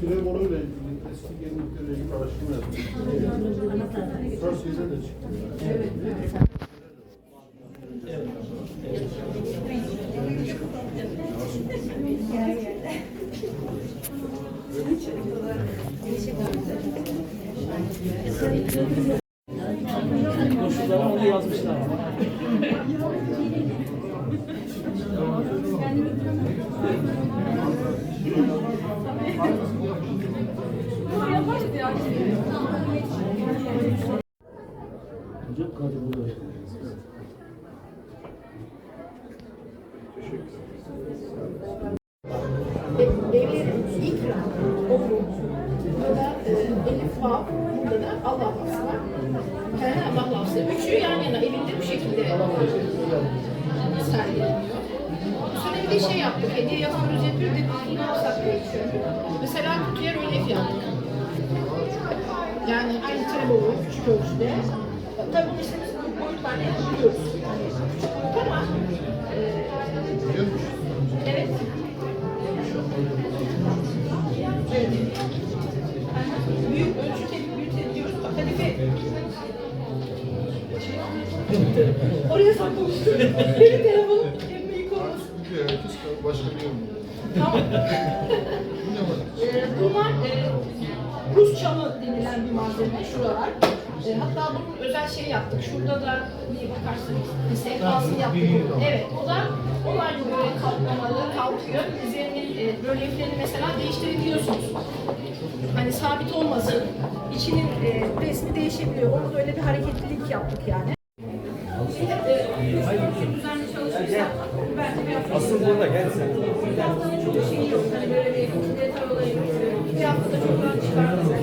Filemonuyla ilgili eski gelinliklerle ilgili araştırma yaptık. Fransızca da çıktı. Koşullara onu yazmışlar. Hocam kadı burada. Evlerin ikra oku. Burada e, Elif Vav, burada da Allah. Sergileniyor. Bu sene bir de şey yaptık, hediye yapıyoruz yapıyoruz dedik ne yapsak diye. Mesela kutuya rölyef yaptık. Yani aynı tane boyu, küçük ölçüde. Tabii bunu işte biz boyutlarla yapıyoruz. Yani küçük boyut ama e, evet. Evet. Tepki büyük diyoruz. Bak Hanife. Oraya saklamıştım. Benim telefonum emmeyi korumasın. Herkes başka bir yorum. Tamam. Ee, bunlar e, Rus çamı denilen bir malzeme şuralar. E, hatta bunun özel şey yaptık. Şurada da bir bakarsanız bir sehpasını yaptık. Evet, o da olay böyle kalkmamalı, kalkıyor. Üzerinin e, rölyeflerini mesela değiştirebiliyorsunuz. Hani sabit olmasın. İçinin e, resmi değişebiliyor. Onu da öyle bir hareketlilik yaptık yani. Düzenli çalışırsak bence bir Asıl burada gel sen. bir haftanın çok şeyi yok. Hani böyle bir detay olayı yok. Bir haftada çok rahat olur.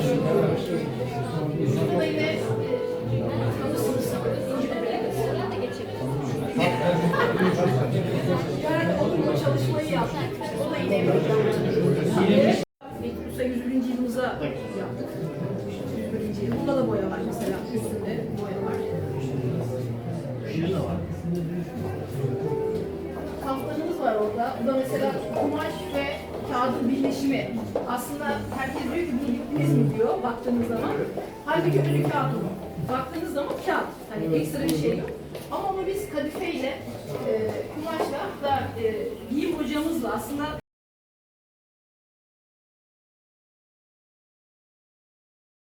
Şurada da yine e, tanırsınız sanırım. İncil'e böyle de geçelim. Yani okulda çalışmayı yaptık. O da yine bir Metros'a 101. yılımıza yaptık. 101. yıl. Bunda da boya var mesela. Üstünde boya orada. Bu da mesela kumaş ve kağıdın birleşimi. Aslında herkes diyor ki bunu bildiniz mi diyor baktığınız zaman. Halbuki önü kağıt olur. Baktığınız zaman kağıt. Hani ekstra bir şey yok. Ama onu biz kadifeyle, e, kumaşla da e, giyim hocamızla aslında